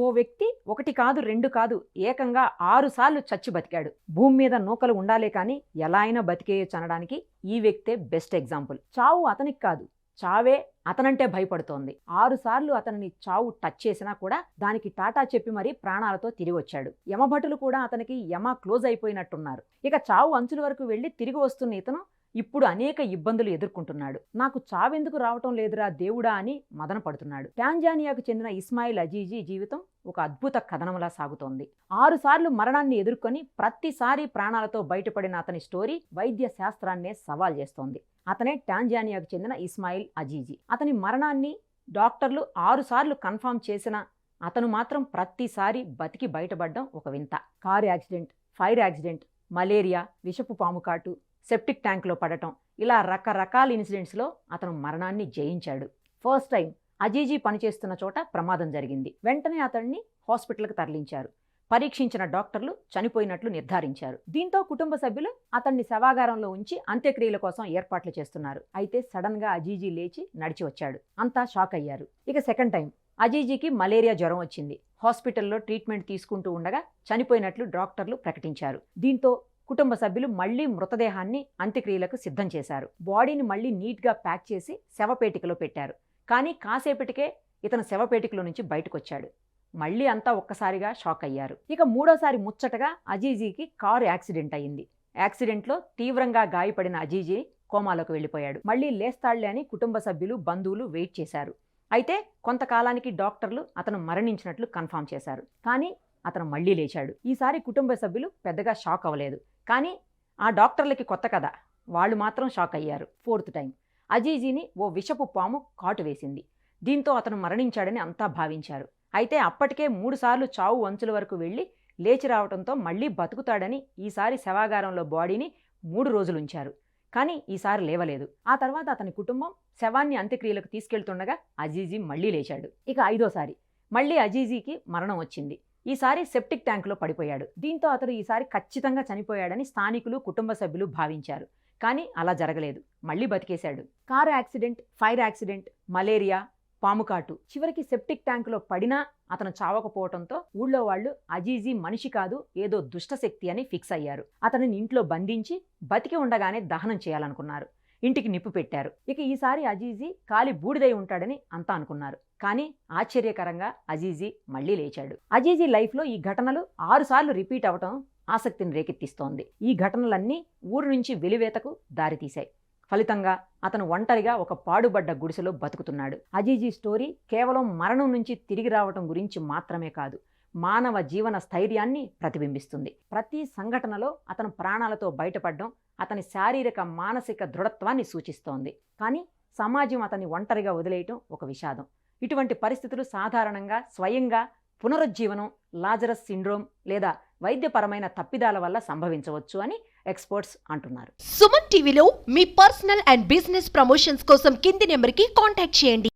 ఓ వ్యక్తి ఒకటి కాదు రెండు కాదు ఏకంగా ఆరుసార్లు చచ్చి బతికాడు. భూమి మీద నూకలు ఉండాలే కానీ ఎలా అయినా బతికేయచ్చు అనడానికి ఈ వ్యక్తే బెస్ట్ ఎగ్జాంపుల్. చావు అతనికి కాదు. చావే అతనంటే భయపడుతోంది. ఆరుసార్లు అతనిని చావు టచ్ చేసినా కూడా దానికి టాటా చెప్పి మరీ ప్రాణాలతో తిరిగి వచ్చాడు. యమభటులు కూడా అతనికి యమ క్లోజ్ అయిపోయినట్టున్నారు. ఇక చావు అంచుల వరకు వెళ్ళి తిరిగి వస్తున్న ఇతను ఇప్పుడు అనేక ఇబ్బందులు ఎదుర్కొంటున్నాడు. నాకు చావెందుకు రావటం లేదురా దేవుడా అని మదన పడుతున్నాడు. టాంజానియాకు చెందిన ఇస్మాయిల్ అజీజీ జీవితం ఒక అద్భుత కథనంలా సాగుతోంది. ఆరుసార్లు మరణాన్ని ఎదుర్కొని ప్రతిసారి ప్రాణాలతో బయటపడిన అతని స్టోరీ వైద్య శాస్త్రాన్నే సవాల్ చేస్తోంది. అతనే టాంజానియాకు చెందిన ఇస్మాయిల్ అజీజీ. అతని మరణాన్ని డాక్టర్లు ఆరుసార్లు కన్ఫర్మ్ చేసిన అతను మాత్రం ప్రతిసారి బతికి బయటపడడం ఒక వింత. Car accident fire accident malaria విషపు పాము కాటు సెప్టిక్ ట్యాంక్లో పడటం ఇలా రకరకాల ఇన్సిడెంట్స్లో అతను మరణాన్ని జయించాడు. ఫస్ట్ టైం అజీజీ పనిచేస్తున్న చోట ప్రమాదం జరిగింది. వెంటనే అతన్ని హాస్పిటల్కి తరలించారు. పరీక్షించిన డాక్టర్లు చనిపోయినట్లు నిర్ధారించారు. దీంతో కుటుంబ సభ్యులు అతన్ని శవాగారంలో ఉంచి అంత్యక్రియల కోసం ఏర్పాట్లు చేస్తున్నారు. అయితే సడన్గా అజీజీ లేచి నడిచి వచ్చాడు. అంతా షాక్ అయ్యారు. ఇక సెకండ్ టైం అజీజీకి మలేరియా జ్వరం వచ్చింది. హాస్పిటల్లో ట్రీట్మెంట్ తీసుకుంటూ ఉండగా చనిపోయినట్లు డాక్టర్లు ప్రకటించారు. దీంతో కుటుంబ సభ్యులు మళ్ళీ మృతదేహాన్ని అంత్యక్రియలకు సిద్ధం చేశారు. బాడీని మళ్ళీ నీట్గా ప్యాక్ చేసి శవపేటికలో పెట్టారు. కానీ కాసేపటికే ఇతను శవపేటికలో నుంచి బయటకొచ్చాడు. మళ్ళీ అంతా ఒక్కసారిగా షాక్ అయ్యారు. ఇక మూడోసారి ముచ్చటగా అజీజీకి కారు యాక్సిడెంట్ అయింది యాక్సిడెంట్లో తీవ్రంగా గాయపడిన అజీజీ కోమాలోకి వెళ్ళిపోయాడు. మళ్ళీ లేస్తాళ్ళే అని కుటుంబ సభ్యులు బంధువులు వెయిట్ చేశారు. అయితే కొంతకాలానికి డాక్టర్లు అతను మరణించినట్లు కన్ఫామ్ చేశారు. కానీ అతను మళ్ళీ లేచాడు. ఈసారి కుటుంబ సభ్యులు పెద్దగా షాక్ అవ్వలేదు. కానీ ఆ డాక్టర్లకి కొత్త కదా వాళ్ళు మాత్రం షాక్ అయ్యారు. Fourth time. అజీజీని ఓ విషపు పాము కాటు వేసింది. దీంతో అతను మరణించాడని అంతా భావించారు. అయితే అప్పటికే మూడుసార్లు చావు అంచుల వరకు వెళ్ళి లేచి రావడంతో మళ్ళీ బతుకుతాడని ఈసారి శవాగారంలో బాడీని మూడు రోజులు ఉంచారు కానీ ఈసారి లేవలేదు. ఆ తర్వాత అతని కుటుంబం శవాన్ని అంత్యక్రియలకు తీసుకెళ్తుండగా అజీజీ మళ్ళీ లేచాడు. ఇక ఐదోసారి. మళ్ళీ అజీజీకి మరణం వచ్చింది. ఈసారి సెప్టిక్ ట్యాంకులో పడిపోయాడు. దీంతో అతడు ఈసారి ఖచ్చితంగా చనిపోయాడని స్థానికులు కుటుంబ సభ్యులు భావించారు. కానీ అలా జరగలేదు. మళ్ళీ బతికేశాడు. Car accident fire accident malaria పాముకాటు చివరికి సెప్టిక్ ట్యాంకులో పడినా అతను చావకపోవడంతో ఊళ్ళో వాళ్ళు అజీజీ మనిషి కాదు ఏదో దుష్టశక్తి అని ఫిక్స్ అయ్యారు. అతనిని ఇంట్లో బంధించి బతికి ఉండగానే దహనం చేయాలనుకున్నారు. ఇంటికి నిప్పు పెట్టారు. ఇక ఈసారి అజీజీ కాలి బూడిదై ఉంటాడని అంతా అనుకున్నారు. కానీ ఆశ్చర్యకరంగా అజీజీ మళ్ళీ లేచాడు. అజీజీ లైఫ్లో ఈ ఘటనలు ఆరుసార్లు రిపీట్ అవటం ఆసక్తిని రేకెత్తిస్తోంది. ఈ ఘటనలన్నీ ఊరు నుంచి వెలివేతకు దారితీశాయి. ఫలితంగా అతను ఒంటరిగా ఒక పాడుబడ్డ గుడిసెలో బతుకుతున్నాడు. అజీజీ స్టోరీ కేవలం మరణం నుంచి తిరిగి రావటం గురించి మాత్రమే కాదు మానవ జీవన స్థైర్యాన్ని ప్రతిబింబిస్తుంది. ప్రతి సంఘటనలో అతను ప్రాణాలతో బయటపడడం అతని శారీరక మానసిక దృఢత్వాన్ని సూచిస్తోంది. కానీ సమాజం అతన్ని ఒంటరిగా వదిలేయటం ఒక విషాదం. ఇటువంటి పరిస్థితులు సాధారణంగా స్వయంగా పునరుజ్జీవనం లాజరస్ సిండ్రోమ్ లేదా వైద్యపరమైన తప్పిదాల వల్ల సంభవించవచ్చు అని ఎక్స్పర్ట్స్ అంటున్నారు. సుమన్ టీవీలో మీ పర్సనల్ అండ్ బిజినెస్ ప్రమోషన్స్ కోసం కింది నెంబర్కి కాంటాక్ట్ చేయండి.